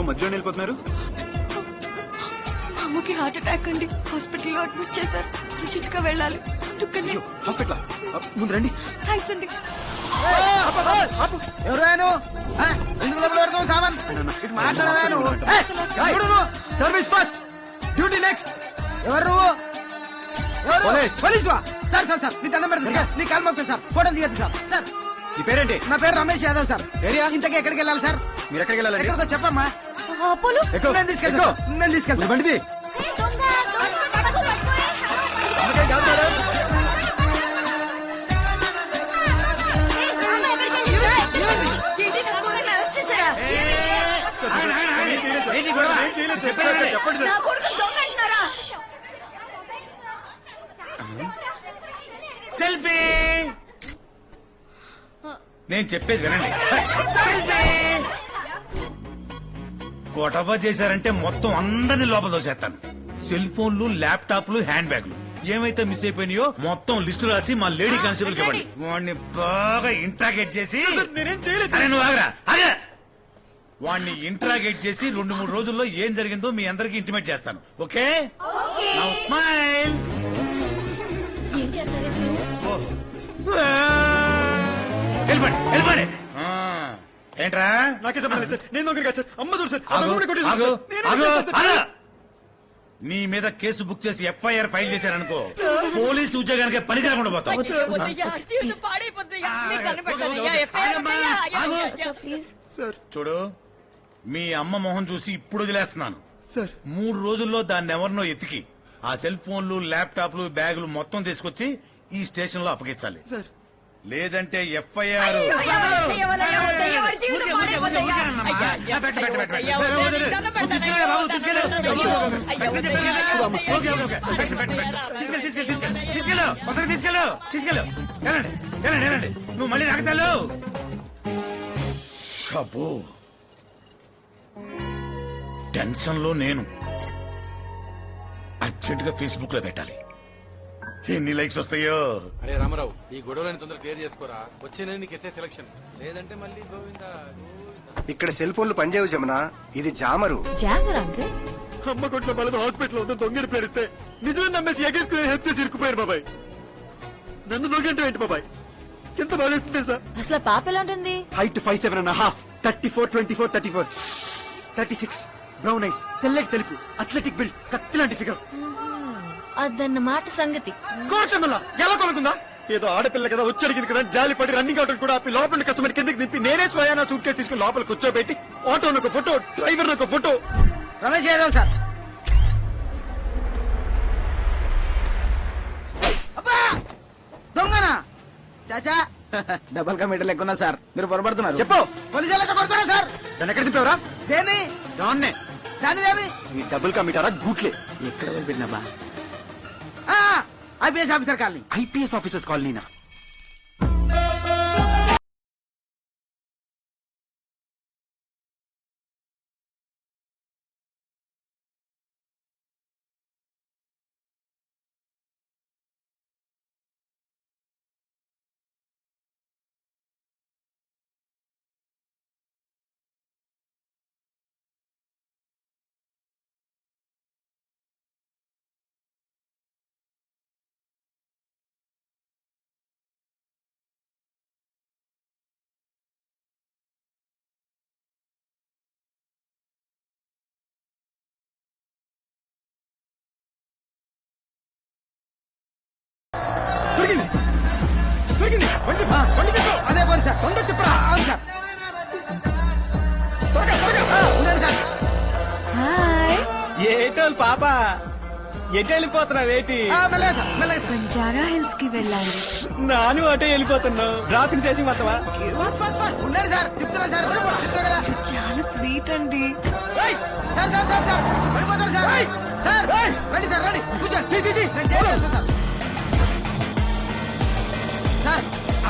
Show మధ్యలో వెళ్ళిపోతున్నారు? మా అమ్మకి హార్ట్ అటాక్ అండి. హాస్పిటల్లో అడ్మిట్ చేశారు. అర్జెంట్గా వెళ్ళాలి. అందుకని. హాస్పిటల్? ముందు రండి. థ్యాంక్స్ అండి? సర్వీస్ ఫస్ట్ డ్యూటీ నెక్స్ట్ ఎవరు నువ్వు? ఎవరు పోలీస్. పోలీస్ వా? సార్ సార్ సార్ నీ దండం పెడతాను సార్. నీ కాలు సార్. ఫోటో తీయద్దు సార్. సార్. ఈ పేరేంటి? నా పేరు రమేష్ యాదవ్ సార్. ఏరియా? ఇంతకీ ఎక్కడికి వెళ్ళాలి సార్? మీరు ఎక్కడికి వెళ్ళాలండి? ఎక్కడికో చెప్పమ్మా. ఎక్కువ నేను తీసుకెళ్తా. నేను బండిది. సెల్ఫీ. నేను చెప్పేది వినండి. సెల్ఫీ. గొడవ చేశారంటే మొత్తం అందరిని లోపల దోసేస్తాను. సెల్ ఫోన్లు ల్యాప్టాప్లు హ్యాండ్ బ్యాగ్లు ఏమైతే మిస్ అయిపోయినాయో మొత్తం లిస్టు రాసి మా లేడీ కానిస్టేబుల్కి ఇవ్వండి. వాడిని బాగా ఇంట్రాగేట్ చేసి అరే నువ్వు ఆగరా. ఆగా. వాడిని ఇంట్రాగేట్ చేసి రెండు మూడు రోజుల్లో ఏం జరిగిందో మీ అందరికి ఇంటిమేట్ చేస్తాను. ఓకే? స్మైల్ వెళ్ళిపోండి వెళ్ళిపోండి. ఏంట్రా? నాకే సంబంధం లేదు సార్. నేను దొంగ కాదు సార్. అమ్మ దూరు సార్. ఆగు, ఆగు, ఆగు. ఆగు. నీ మీద కేసు బుక్ చేసి ఎఫ్ఐఆర్ ఫైల్ చేశారనుకో పోలీసు ఉద్యోగానికి పనికి రాకుండా పోతావు. వద్దయ్యా, వద్దయ్యా, జీవితం పాడైపోద్దయ్యా. మీకు దండం పెడతానయ్యా, FIR వద్దయ్యా. అయ్యా, ఆగు. అయ్యా, ప్లీజ్. సార్. చూడు మీ అమ్మ మొహం చూసి ఇప్పుడు వదిలేస్తున్నాను. సార్. మూడు రోజుల్లో దాన్ని ఎవరినో ఎతికి ఆ సెల్ ఫోన్లు ల్యాప్టాప్లు బ్యాగులు మొత్తం తీసుకొచ్చి ఈ స్టేషన్లో అప్పగించాలి. సార్. లేదంటే ఎఫ్ఐఆర్ తీసుకెళ్ళు, తీసుకెళ్ళు. తీసుకెళ్ళు, నువ్వు మళ్ళీ రాగతాలు షబో టెన్షన్లో నేను అర్జెంట్గా ఫేస్బుక్లో పెట్టాలి ఎన్ని లైక్స్ వస్తాయో? అరే రామారావు ఈ గొడవలని తొందరగా క్లియర్ చేసుకోరా. వచ్చే నీకు ఎస్ఏ సెలక్షన్ లేదంటే మళ్ళీ గోవిందా ఇక్కడ సెల్ ఫోన్లు పనిచేయవు జమున. ఇది జామరు. అమ్మ కొట్ల బలతో హాస్పిటల్ ఉందో దొంగని పేరిస్తే నిజమే నమ్మేసి ఎగేసుకుని హెల్ప్ చేసి ఇరుక్కుపోయారు బాబాయ్. నన్ను దొంగంటే ఏంటి బాబాయ్? ఎంత బాధేస్తుంది తెలుసా? అసలు ఆ పాప ఎలా ఉంటుంది height five seven and half thirty four twenty four thirty four thirty six brown eyes తెల్లటి తెలుపు. అథ్లెటిక్ బిల్డ్ కత్తి లాంటి ఫిగర్ అదన్నమాట సంగతి. కోటమిల్ల ఎలా కొనుక్కుందా ఏదో ఆడపిల్ల కదా వచ్చడిగింది కదా జాలి పడి రన్నింగ్ ఆటో కూడా ఆపి లోపల కస్టమర్ కిందకి దింపి నేనే స్వయానా సూట్ కేసు తీసుకుని లోపల కూర్చోబెట్టి ఆటో ఒక ఫోటో డ్రైవర్ ఒక ఫోటో రమేష్ యాదవ్ సార్. అబ్బా! దొంగనా? చాచా. డబల్ కా మీటర్ లెక్కున్నా సార్ మీరు పొరపడుతున్నారు. చెప్పు. పోలీసు వాళ్ళతో కొడతారా సార్? దాన్ని ఎక్కడ దింపావురా? దేని దాన్నే. దాని దేని ఈ డబుల్ కమిటారా గూట్లే. ఎక్కడ వదిలిపెట్టినాబా IPS officer colony IPS officers కాలనీనా దొరికింది దొరికింది బండి బండి తీసుకో. అదే పోలీస్ సార్. తొందర తిప్పరా అవును సార్. త్వరగా త్వరగా. ఆ, ఉండండి సార్. హాయ్. ఏటోలు పాప? ఎటు వెళ్ళిపోతున్నావు ఏంటి మెల్లగా సార్ మెల్లగా సార్. బంజారా హిల్స్కి వెళ్ళాలి. నాను అటే వెళ్ళిపోతున్నావు. డ్రాపింగ్ చేసి మొత్తమా ఉండండి సార్. చెప్తున్నా సార్. చెప్తున్నా కదా చాలా స్వీట్ అండి. ఏయ్! Sir sir sir sir. పడిపోతారు సార్. సార్ రండి సార్ రండి. కూర్చోండి. నేను జైలు చేస్తాను సార్.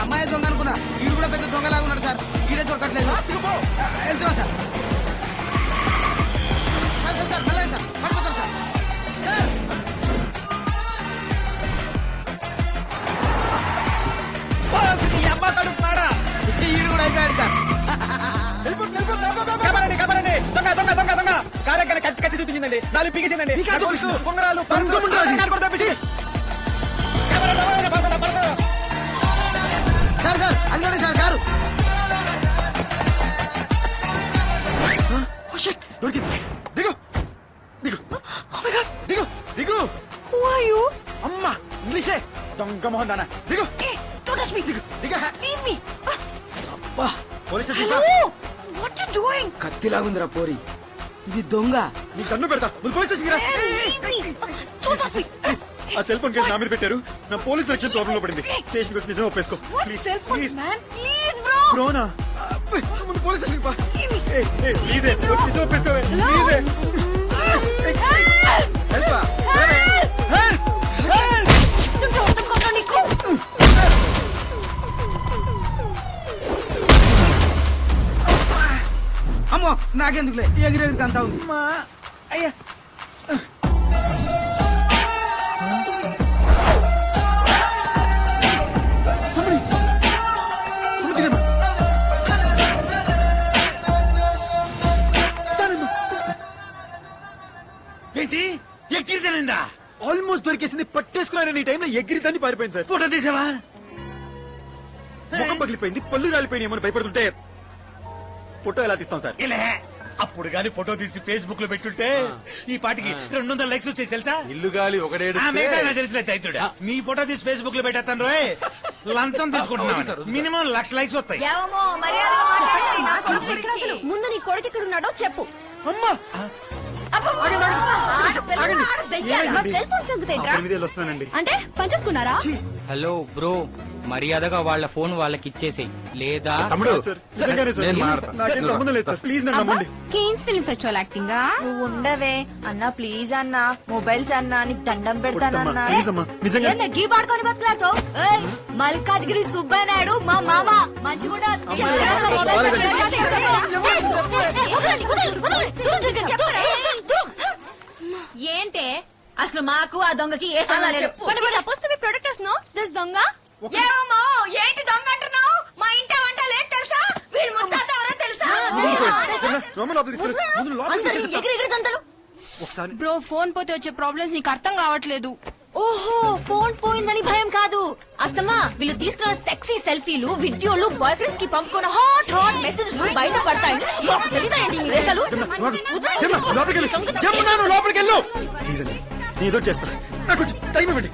అమ్మాయి దొంగ అనుకున్నా. వీడు కూడా పెద్ద దొంగలాగా ఉన్నాడు సార్. ఈడే దొరకట్లేదు. వెళ్తున్నా సార్. సార్ సార్ సార్ మెల్లగా సార్. పడిపోతారు సార్. తప్పించి. Sir car. దొరికింది. దిగు. దిగు. దిగు. దిగు? అమ్మా ఇంగ్లీషే. దొంగ మొహన్ దానా దిగు. దిగ. Ah, అబ్బా పోలీస్ స్టేషన్? కత్తిలాగుందిరా పోరి. ఇది దొంగ. నీ కన్ను పెడతా. పోలీస్ స్టేషన్ ఆ సెల్ ఫోన్ కేసు నా మీద పెట్టారు. నా పోలీస్ సెక్షన్ ప్రాబ్లం లో పడింది. స్టేషన్ వచ్చి నిజం ఒప్పేసుకో. Please please. బ్రోనా? ముందు పోలీస్ స్టేషన్ పా. ప్లీజ్ నిజం ఒప్పేసుకోవే. ప్లీజ్. హెల్ప్? అమ్మో నాకెందుకులే? ఎగిరెగిరికి అంతా ఉంది. అయ్యా ఏంటి? ఎక్కిరితేనిందా ఆల్మోస్ట్ దొరికేసింది పట్టేసుకున్నారని ఈ టైంలో ఎగిరి దాన్ని పారిపోయింది సార్. ఫోటో తీసావా? ముఖం పగిలిపోయింది పళ్ళు రాలిపోయింది ఏమని భయపడుతుంటే ఫోటో ఎలా తీస్తాం సార్? ఇలా. అప్పుడు గాని ఫోటో తీసి ఫేస్బుక్లో పెట్టుంటే ఈ పాటికి రెండు వందల లైక్స్ వచ్చాయి తెలుసా? ఇల్లు గాలి ఆ ఒకడేడు మిగతా నాకు తెలిసిన మీ ఫోటో తీసి ఫేస్బుక్లో పెట్టేస్తాను రోయ్. లంచం తీసుకుంటున్నాను మినిమం లక్ష లైక్స్ వస్తాయి. ఏమో మర్యాదగా మాట్లాడండి. నా కొడుకు గురించి. ముందు నీ కొడుకు ఇక్కడ ఉన్నాడో చెప్పు అమ్మా! అంటే పనిచేసుకున్నారా హలో బ్రో మర్యాదగా వాళ్ళ ఫోన్ వాళ్ళకి ఇచ్చేసేయ్ లేదా తమ్ముడు సార్ నిజంగానే సార్ నేను మాడతా. నాకేం సంబంధం లేదు సార్ ప్లీజ్ నన్ను నమ్మండి కేన్స్ ఫిల్మ్ ఫెస్టివల్ యాక్టింగా నువ్వు ఉండవే అన్నా ప్లీజ్ అన్నా మొబైల్స్ అన్నా నీకు దండం పెడతానన్నా ప్లీజ్ అమ్మా నిజంగా ఏంది గీ పాడుకొని బతుకులాడుతావు ఏయ్, మల్కాజ్గిరి సుబ్బయ్య నాయుడు మా మామ మంచిగుండా చెప్పాడు కదా, మొబైల్ చెప్పాడు కదా, చెప్పాడు. ఏయ్, ఏయ్, వదలండి, వదలండి, వదలండి. దూరం జరగండి, దూరం, దూరం, దూరం. ఏంటే? అసలు మాకు ఆ దొంగకి ఏ సంబంధం లేదు. దొంగ? ఏమమ్మో ఏంటి దొంగ అంటున్నావు? మా ఇంటి వంట లేదు తెలుసా? వీడు ముత్తాత ఎవరో తెలుసా? రోమ లోపలికి తీసుకెళ్ళు. ముందు లోపలికి అందరూ తీసుకెళ్ళు. ఎగిరి ఎగిరి దంతలు. ఒకసారి. బ్రో ఫోన్ పోతే వచ్చే ప్రాబ్లమ్స్ నీకు అర్థం కావట్లేదు. ఓహో ఫోన్ పోయిందని భయం కాదు. అత్తమ్మా వీళ్ళు తీసుకున్న సెక్సీ సెల్ఫీలు వీడియోలు బాయ్ ఫ్రెండ్స్కి పంపుకున్న హాట్ హాట్ మెసేజ్ బయట పడతాయని మాకు తెలియదండి మీ వేషాలు. జమ్మ, లోపలికి వెళ్ళు. జమ్మ, నాన్న, లోపలికి వెళ్ళు. ప్లీజ్ అండి నేను ఏదో చేస్తాను నాకు టైం ఇవ్వండి.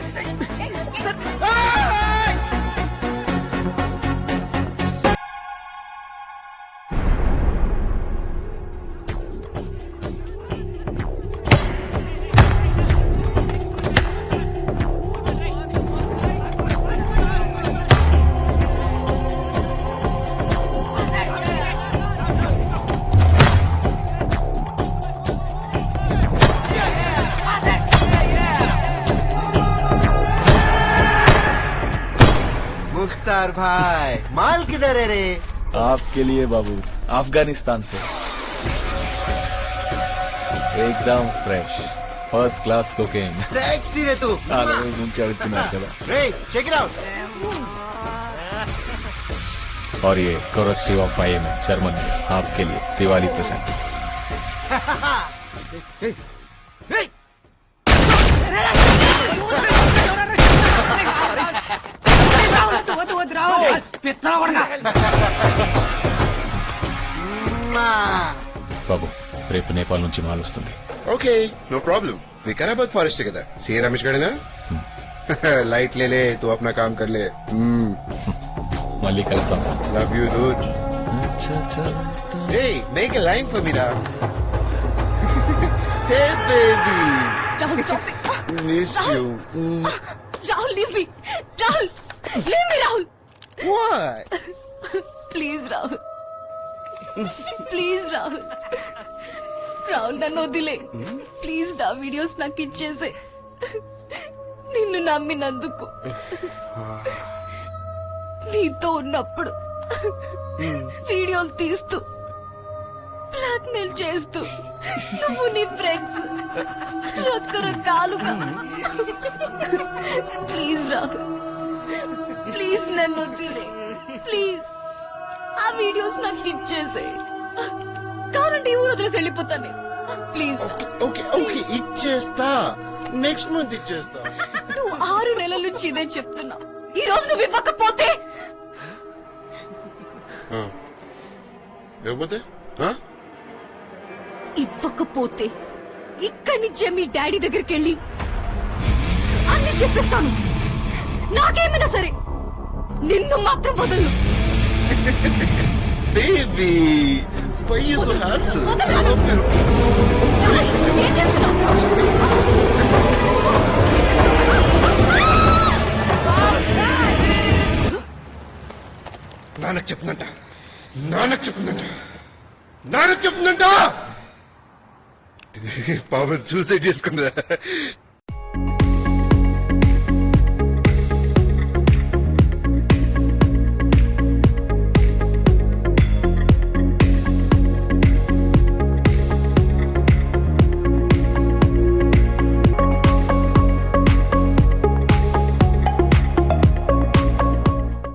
సార్. ఏయ్! मुख्तार भाई माल किधर है रे आपके लिए बाबू अफगानिस्तान से एकदम fresh first class cocaine sexy रे तू చాలా రోజుల నుంచి అడుగుతున్నారు కదా रे चेक इट आउट और ये courtesy of I M German में आपके लिए दिवाली प्रेजेंट బాబు రేపు నేపాల్ నుంచి మాల్ వస్తుంది okay no problem Vikarabad forest కదా సి రమేష్ గడినా లైట్ లేలే తూ అప్నా కామ్ కర్లే మళ్ళీ కలుస్తాం love you route Hey, make a line for me now. hey, baby. Rahul, stop it. Missed Rahul. you. Mm. Rahul, leave me. Rahul, leave What? Please Rahul please Rahul Rahul నన్ను వదిలే. Please నా videos నాకు ఇచ్చేసే. నిన్ను నమ్మినందుకు. నీతో ఉన్నప్పుడు వీడియోలు తీస్తూ బ్లాక్మెయిల్ చేస్తూ నువ్వు నీ ఫ్రెండ్స్ రకరకాలుగా ప్లీజ్ రాహుల్ ప్లీజ్ నన్ను వదిలే. ప్లీజ్ ఆ వీడియోస్ నాకు ఇచ్చేసే కావాలంటే ఈ ఊరు వదిలేసి వెళ్ళిపోతాను ప్లీజ్ ఓకే ఓకే ఇచ్చేస్తా నెక్స్ట్ మంత్ ఇచ్చేస్తా నువ్వు ఆరు నెలల నుంచి ఇదే చెప్తున్నా. ఈ రోజు నువ్వు ఇవ్వకపోతే? ఆ? ఇవ్వకపోతే ఇక్కడి నుంచే మీ డాడీ దగ్గరికి వెళ్ళి అన్ని చెప్పిస్తాను. నాకేమైనా సరే నిన్ను మాత్రం వదలను. బేబీ వై యు సో హాస్ ఏం చేస్తున్నావు? నాన్నకు చెప్తుందంట. నాన్నకు చెప్తుందంట. నాన్నకు చెప్తుందంట. పాపం సూసైడ్ చేసుకుందా